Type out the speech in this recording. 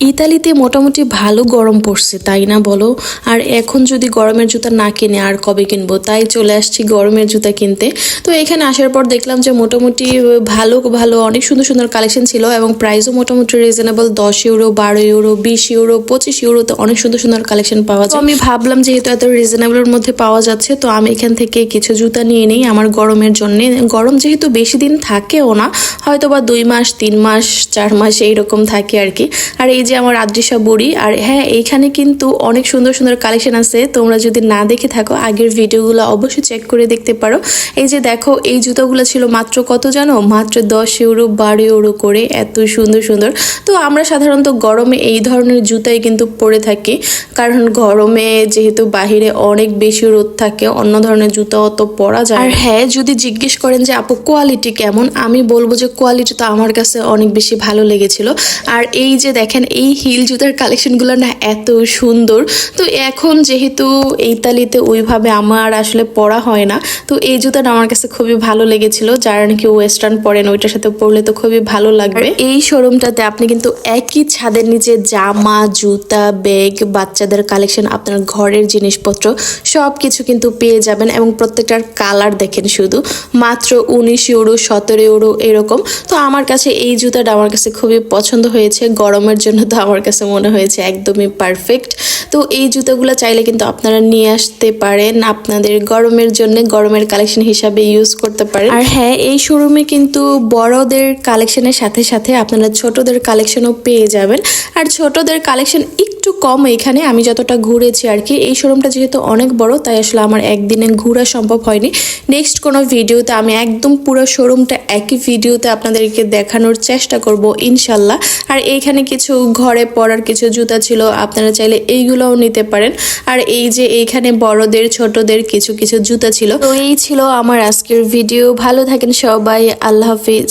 ইতালিতে মোটামুটি ভালো গরম পড়ছে, তাই না বলো? আর এখন যদি গরমের জুতা না কিনে আর কবে কিনবো? তাই চলে আসছি গরমের জুতা কিনতে। তো এখানে আসার পর দেখলাম যে মোটামুটি ভালো ভালো, অনেক সুন্দর সুন্দর কালেকশন ছিল এবং প্রাইসও মোটামুটি রিজনেবল দশ ইউরো বারো ইউরো বিশ ইউরো পঁচিশ ইউরোতে অনেক সুন্দর সুন্দর কালেকশন পাওয়া যায়। আমি ভাবলাম যেহেতু এত রিজনেবলের মধ্যে পাওয়া যাচ্ছে, তো আমি এখান থেকে কিছু জুতা নিয়ে নিই আমার গরমের জন্য। গরম যেহেতু বেশি দিন থাকেও না হয়তো বা দুই মাস, তিন মাস, চার মাস এইরকম থাকে আর কি। আর এই যে আমার আদ্রিসা বুড়ি। আর হ্যাঁ এইখানে কিন্তু অনেক সুন্দর সুন্দর কালেকশন আছে। তোমরা যদি না দেখে থাকো, আগের ভিডিওগুলো অবশ্যই চেক করে দেখতে পারো। এই যে দেখো, এই জুতোগুলো ছিল মাত্র কত জানো? মাত্র দশ ইউরো বারো ইউরো করে এত সুন্দর সুন্দর। তো আমরা সাধারণত গরমে এই ধরনের জুতাই কিন্তু পরে থাকি। কারণ গরমে যেহেতু বাহিরে অনেক বেশি রোদ থাকে, অন্য ধরনের জুতো অত পরা যায়। আর হ্যাঁ যদি জিজ্ঞেস করেন যে, আপু কোয়ালিটি কেমন? আমি বলব যে কোয়ালিটি তো আমার কাছে অনেক বেশি ভালো লেগেছিল। আর এই যে দেখেন এই হিল জুতার কালেকশনগুলো না এত সুন্দর। তো এখন যেহেতু ইতালিতে ওইভাবে আমার আসলে পরা হয় না, তো এই জুতাটা আমার কাছে খুবই ভালো লেগেছিল। যারা নাকি ওয়েস্টার্ন পরেন, ওইটার সাথে পরলে তো খুবই ভালো লাগবে। এই শোরুমটাতে আপনি কিন্তু একই ছাদের নিচে জামা, জুতা, ব্যাগ, বাচ্চাদের কালেকশন আপনার ঘরের জিনিসপত্র সব কিছু কিন্তু পেয়ে যাবেন এবং প্রত্যেকটার কালার দেখেন শুধু। মাত্র উনিশ ইউরো সতেরো ইউরো এরকম। তো আমার কাছে এই জুতাটা আমার কাছে খুবই পছন্দ হয়েছে। গরমের জন্য তো আমার কাছে মনে হয়েছে, একদমই পারফেক্ট তো এই জুতোগুলো চাইলে কিন্তু আপনারা নিয়ে আসতে পারেন, আপনাদের গরমের জন্য গরমের কালেকশন হিসাবে ইউজ করতে পারেন। আর হ্যাঁ এই শোরুমে কিন্তু বড়দের কালেকশনের সাথে সাথে আপনারা ছোটদের কালেকশনও পেয়ে যাবেন। আর ছোটদের কালেকশন একটু কম এখানে, আমি যতটা ঘুরেছি আর কি, এই শোরুমটা যেহেতু অনেক বড়, তাই আসলে আমার একদিনে ঘোরা সম্ভব হয়নি। নেক্সট কোনো ভিডিওতে আমি একদম পুরো শোরুমটা একই ভিডিওতে আপনাদেরকে দেখানোর চেষ্টা করব, ইনশাল্লাহ। আর এইখানে কিছু ঘরে পরার কিছু জুতা ছিল, আপনারা চাইলে এইগুলোও নিতে পারেন। আর এই যে এইখানে বড়দের, ছোটদের কিছু কিছু জুতা ছিল, তো এই ছিল আমার আজকের ভিডিও ভালো থাকেন সবাই, আল্লাহ হাফিজ।